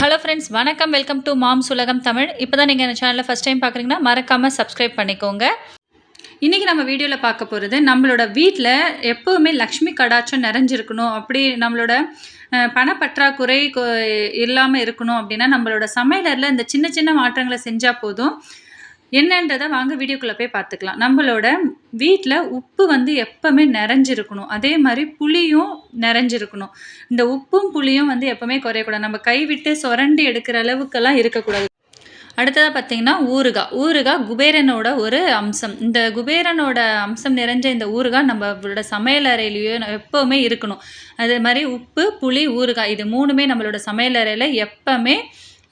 Hello friends வணக்கம். Welcome to மாம் சுலகம் தமிழ் இப்போ தான் நீங்கள் இந்த சேனலில் ஃபஸ்ட் டைம் பார்க்குறீங்கன்னா மறக்காமல் சப்ஸ்கிரைப் பண்ணிக்கோங்க. இன்றைக்கி நம்ம வீடியோவில் பார்க்க போகிறது நம்மளோட வீட்டில் எப்போவுமே லக்ஷ்மி கடாட்சம் நிறைஞ்சிருக்கணும். அப்படி நம்மளோட பணப்பற்றாக்குறை இல்லாமல் இருக்கணும் அப்படின்னா நம்மளோட சமையலரில் இந்த சின்ன சின்ன மாற்றங்களை செஞ்சால் போதும். என்னன்றதை வாங்க வீடியோக்குள்ளே போய் பார்த்துக்கலாம். நம்மளோட வீட்டில் உப்பு வந்து எப்போவுமே நிறைஞ்சிருக்கணும். அதே மாதிரி புளியும் நிறைஞ்சிருக்கணும். இந்த உப்பும் புளியும் வந்து எப்போவுமே குறையக்கூடாது. நம்ம கைவிட்டு சுரண்டி எடுக்கிற அளவுக்கெல்லாம் இருக்கக்கூடாது. அடுத்ததாக பார்த்தீங்கன்னா ஊறுகாய். ஊறுகாய் குபேரனோட ஒரு அம்சம். இந்த குபேரனோட அம்சம் நிறைஞ்ச இந்த ஊறுகாய் நம்மளோட சமையலறையிலையோ எப்போவுமே இருக்கணும். அதே மாதிரி உப்பு புளி ஊறுகாய் இது மூணுமே நம்மளோட சமையலறையில் எப்போவுமே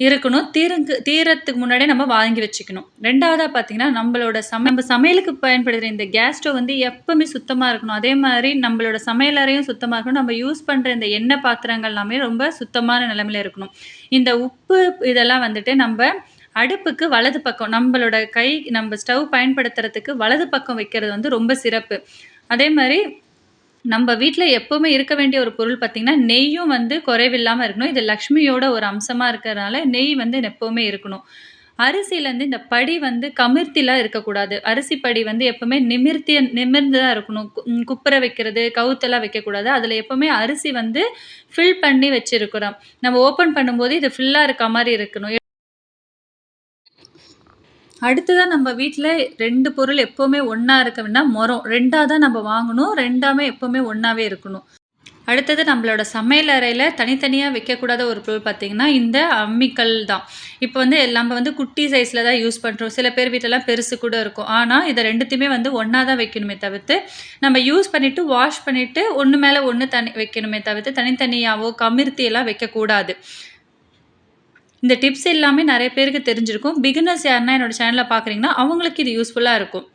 இருக்கணும். தீருக்கு தீரத்துக்கு முன்னாடியே நம்ம வாங்கி வச்சுக்கணும். ரெண்டாவதாக பார்த்தீங்கன்னா நம்மளோட சம நம்ம சமையலுக்கு பயன்படுத்துகிற இந்த கேஸ் ஸ்டவ் வந்து எப்பவுமே சுத்தமாக இருக்கணும். அதே மாதிரி நம்மளோட சமையலறையும் சுத்தமாக இருக்கணும். நம்ம யூஸ் பண்ணுற இந்த எண்ணெய் பாத்திரங்கள் எல்லாமே ரொம்ப சுத்தமான நிலைமையில இருக்கணும். இந்த உப்பு இதெல்லாம் வந்துட்டு நம்ம அடுப்புக்கு வலது பக்கம் நம்மளோட கை நம்ம ஸ்டவ் பயன்படுத்துறதுக்கு வலது பக்கம் வைக்கிறது வந்து ரொம்ப சிறப்பு. அதே மாதிரி நம்ம வீட்டில் எப்போவுமே இருக்க வேண்டிய ஒரு பொருள் பார்த்திங்கன்னா நெய்யும் வந்து குறைவில்லாமல் இருக்கணும். இது லக்ஷ்மியோட ஒரு அம்சமாக இருக்கிறதுனால நெய் வந்து எப்போவுமே இருக்கணும். அரிசியிலேருந்து இந்த படி வந்து கமிர்த்திலாம் இருக்கக்கூடாது. அரிசி படி வந்து எப்போவுமே நிமிர்த்தி நிமிர்ந்து தான் இருக்கணும். கு- ம், குப்புற வைக்கிறது கவுத்தெல்லாம் வைக்கக்கூடாது. அதில் எப்போவுமே அரிசி வந்து ஃபில் பண்ணி வச்சுருக்கிறோம். நம்ம ஓப்பன் பண்ணும்போது இது ஃபுல்லாக இருக்க மாதிரி இருக்கணும். அடுத்ததாக நம்ம வீட்டில் ரெண்டு பொருள் எப்போவுமே ஒன்றா இருக்கணும்னா மரம். ரெண்டாக தான் நம்ம வாங்கணும். ரெண்டாமே எப்போவுமே ஒன்றாவே இருக்கணும். அடுத்தது நம்மளோட சமையல் அறையில் தனித்தனியாக வைக்கக்கூடாத ஒரு பொருள் பார்த்திங்கன்னா இந்த அம்மிக்கல் தான். இப்போ வந்து நம்ம வந்து குட்டி சைஸில் தான் யூஸ் பண்ணுறோம் சில பேர் வீட்டிலலாம் பெருசு கூட இருக்கும். ஆனால் இதை ரெண்டுத்தையுமே வந்து ஒன்றா தான் வைக்கணுமே தவிர்த்து நம்ம யூஸ் பண்ணிவிட்டு வாஷ் பண்ணிவிட்டு ஒன்று மேலே ஒன்று தனி வைக்கணுமே தவிர்த்து தனித்தனியாகவோ கமிர்த்தியெல்லாம் வைக்கக்கூடாது. இந்த டிப்ஸ் எல்லாமே நிறைய பேருக்கு தெரிஞ்சிருக்கும். பிகினர்ஸ் யாருன்னா என்னோட சேனலில் பார்க்குறீங்கன்னா அவங்களுக்கு இது யூஸ்ஃபுல்லாக இருக்கும்.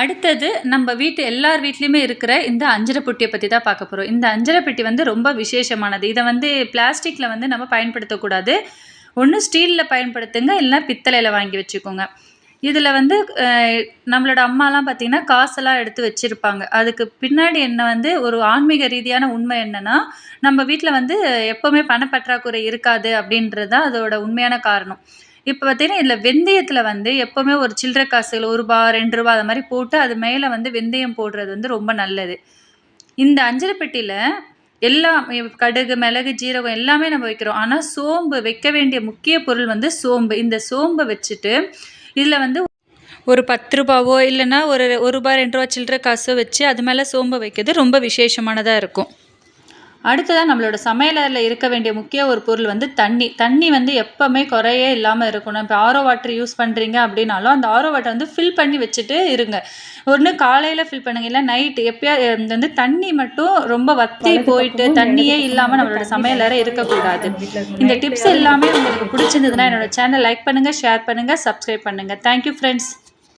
அடுத்தது நம்ம வீட்டு எல்லார் வீட்லேயுமே இருக்கிற இந்த அஞ்சரை பெட்டியை பற்றி தான் பார்க்க போகிறோம் இந்த அஞ்சரை பெட்டி வந்து ரொம்ப விசேஷமானது. இதை வந்து பிளாஸ்டிக்கில் வந்து நம்ம பயன்படுத்தக்கூடாது. ஒன்று ஸ்டீலில் பயன்படுத்துங்க இல்லைன்னா பித்தளையில் வாங்கி வச்சுக்கோங்க. இதில் வந்து நம்மளோட அம்மாலாம் பார்த்திங்கன்னா காசெல்லாம் எடுத்து வச்சுருப்பாங்க. அதுக்கு பின்னாடி என்ன வந்து ஒரு ஆன்மீக ரீதியான உண்மை என்னென்னா நம்ம வீட்டில் வந்து எப்போவுமே பணப்பற்றாக்குறை இருக்காது அப்படின்றது தான் அதோட உண்மையான காரணம். இப்போ பார்த்தீங்கன்னா இதில் வெந்தயத்தில் வந்து எப்போவுமே ஒரு சில்லற காசுகள் ஒரு ரூபா ரெண்டு ரூபா அது மாதிரி போட்டு அது மேலே வந்து வெந்தயம் போடுறது வந்து ரொம்ப நல்லது. இந்த அஞ்சரை பெட்டியில் எல்லாம் கடுகு மிளகு ஜீரகம் எல்லாமே நம்ம வைக்கிறோம். ஆனால் சோம்பு வைக்க வேண்டிய முக்கிய பொருள் வந்து சோம்பு. இந்த சோம்பை வச்சுட்டு இதில் வந்து ஒரு பத்து ரூபாவோ இல்லைன்னா ஒரு ஒரு ரூபா ரெண்டு ரூபா சில்லற காசோ வச்சு அது மேலே சோம்பை வைக்கிறது ரொம்ப விசேஷமானதாக இருக்கும். அடுத்ததாக நம்மளோட சமையலறையில் இருக்க வேண்டிய முக்கிய ஒரு பொருள் வந்து தண்ணி. தண்ணி வந்து எப்போவுமே குறையே இல்லாமல் இருக்கணும். இப்போ ஆரோ வாட்டர் யூஸ் பண்ணுறீங்க அப்படின்னாலும் அந்த ஆரோ வாட்டர் வந்து ஃபில் பண்ணி வச்சுட்டு இருங்க. ஒன்று காலையில் ஃபில் பண்ணுங்க. இல்லை நைட்டு எப்பயா வந்து தண்ணி மட்டும் ரொம்ப வத்தி போயிட்டு தண்ணியே இல்லாமல் நம்மளோட சமையலறை இருக்கக்கூடாது. இந்த டிப்ஸ் எல்லாமே உங்களுக்கு பிடிச்சிருந்ததுன்னா என்னோட சேனல் லைக் பண்ணுங்கள் ஷேர் பண்ணுங்கள் சப்ஸ்கிரைப் பண்ணுங்கள் தேங்க்யூ ஃப்ரெண்ட்ஸ்